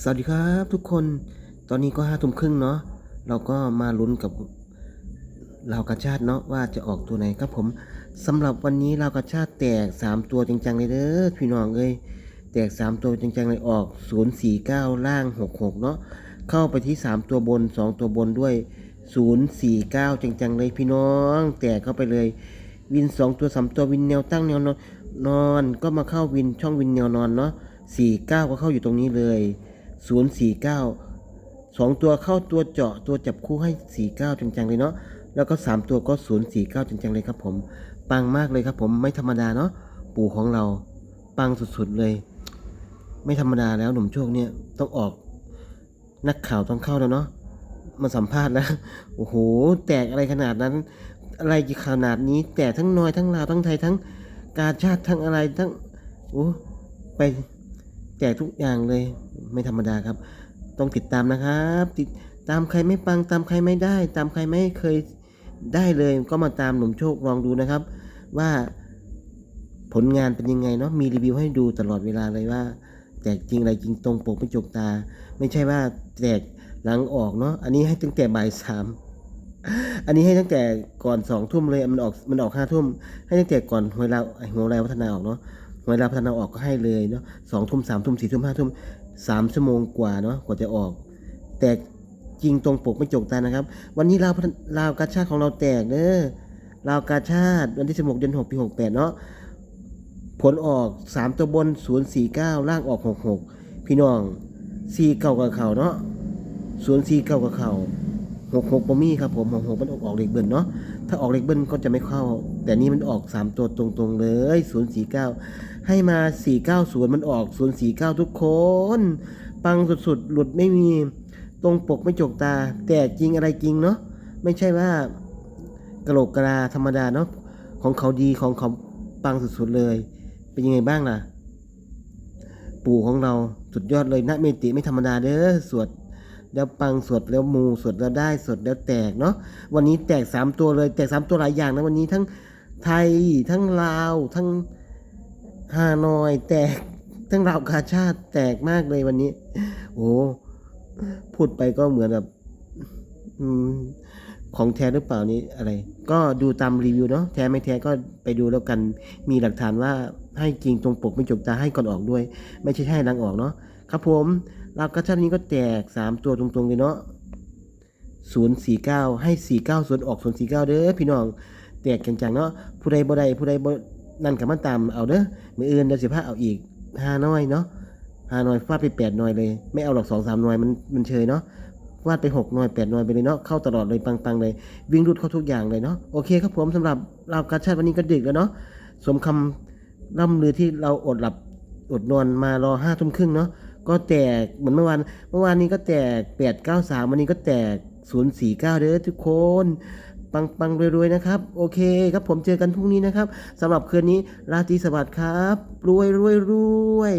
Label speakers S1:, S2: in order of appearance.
S1: สวัสดีครับทุกคน ตอนนี้ก็ห้าทุ่มครึ่งเนาะ เราก็มาลุ้นกับเราวกระชาติเนาะว่าจะออกตัวไหนครับผมสำหรับวันนี้เราวกระชาติแตก 3 ตัวจังๆเลยเด้อพี่น้องเอ้ย แตก 3 ตัวจังๆเลยออก 049 ล่าง 66 เนาะ เข้าไปที่ 3 ตัวบน 2 ตัวบนด้วย 049 จังๆเลยพี่น้อง แตกเข้าไปเลย วิน 2 ตัว 3 ตัววินแนวตั้งแนวนอนนอนก็มาเข้าวินช่องวินแนวนอนเนาะ49 ก็เข้าอยู่ตรงนี้เลย 049สองตัวเข้าตัวเจาะตัวจับคู่ให้ 49 จังๆ เลยเนาะแล้วก็ 3 ตัวก็ 049 จังๆ เลยครับผมปังมากเลยครับผมไม่ธรรมดาเนาะปู่ของเราปังสุดๆเลย ไม่ธรรมดาแล้วหนุ่มโชคเนี่ยต้องออกนักข่าวต้องเข้าแล้วเนาะมาสัมภาษณ์แล้วโอ้โหแตกอะไรขนาดนั้น อะไรกี่ขนาดนี้ แตกทั้งน้อยทั้งลาวทั้งไทยทั้งกาชาติทั้งอะไรทั้งโอ้ไปแตกทุกอย่างเลย ไม่ธรรมดาครับ ต้องติดตามนะครับ ติดตามใครไม่ปังตามใครไม่ได้ ตามใครไม่เคยได้เลยก็มาตามหนุ่มโชคลองดูนะครับ ว่าผลงานเป็นยังไงเนาะมีรีวิวให้ดูตลอดเวลาเลยว่าแจกจริงอะไรจริงตรงปกไม่จกตา ไม่ใช่ว่าแจกหลังออกเนาะอันนี้ให้ตั้งแต่บ่ายสามอันนี้ให้ตั้งแต่ก่อนสองทุ่มเลยมันออกมันออกห้าทุ่มให้ตั้งแต่ก่อนหวยเราหวยเราพัฒนาออกเนาะหวยเราพัฒนาออกก็ให้เลยเนาะสองทุ่มสามทุ่มสี่ทุ่มห้าทุ่ม สามชั่วโมงกว่าเนาะกว่าจะออก แตกจริงตรงปกไม่จกตานะครับ วันนี้ลาวลาวกาชาติของเราแตกเด้อลาวกาชาติวันที่ 16 เดือน6ปี 68 เนาะผลออก 3 ตัวบน 049 ล่างออก 66 พี่น้อง 4 เก่ากับเขาเนาะ049กับเขา 66บ่มีครับผม66มันออกออกเลขเบิ้ลเนาะถ้าออกเลขเบิ้ลก็จะไม่เข้า แต่นี่มันออก3ตัวตรงๆเลย049ให้มา490มันออก049ทุกคน ปังสุดๆ หลุดไม่มีตรงปกไม่จกตา แต่จริงอะไรจริงเนาะไม่ใช่ว่ากระโหลกกะลาธรรมดาเนาะของเขาดีของเขาปังสุดๆเลย เป็นยังไงบ้างล่ะ ปู่ของเราสุดยอดเลยนะเมติไม่ธรรมดาเด้อสวด แล้วปังสดแล้วมูสดแล้วได้สดแล้วแตกเนาะวันนี้แตกสามตัวเลยแตกสามตัวหลายอย่างนะวันนี้ทั้งไทยทั้งลาวทั้งฮานอยแตกทั้งลาวกาชาติแตกมากเลยวันนี้ โอ้พูดไปก็เหมือนแบบอของแท้หรือเปล่านี้อะไร ก็ดูตามรีวิวเนาะแท้ไม่แท้ก็ไปดูแล้วกันมีหลักฐานว่าให้จริงตรงปกไม่จกตาให้ก่อนออกด้วย ไม่ใช่ให้หลังออกเนาะครับผม รากระชั้นนี้ก็แตกสามตัวตรงๆเลยเนาะศูนย์สี่เก้าให้สี่เก้าส่วนออกศูนย์สี่เก้าเด้อพี่น้องแตกจังๆเนาะผู้ใดบ่ใดผู้ใดบ่นั่นกับมันตามเอาเด้อมืออื่นเดี๋ยวสิพาเอาอีกห้าน้อยเนาะห้าน้อยฟาดไปแปดน้อยเลย ไม่เอาหรอกสองสามน้อยมันมันเชยเนาะวาดไปหกหน่วยแปดหน่วยไปเลยเนาะเข้าตลอดเลยปังๆเลย วิ่งรุดเข้าทุกอย่างเลยเนาะโอเคครับผมสำหรับราวกาชาติวันนี้ก็ดึกแล้วเนาะสมคำล่ำลือที่เราอดหลับอดนอนมารอห้าทุ่มครึ่งเนาะ ก็แตกเหมือนเมื่อวานเมื่อวานนี้ก็แตกแปดเก้าสามวันนี้ก็แตกศูนย์สี่เก้าเด้อทุกคนปังปังรวยๆนะครับ โอเคครับผมเจอกันพรุ่งนี้นะครับสำหรับคืนนี้ราตรีสวัสดิ์ครับ รวยรวยรวย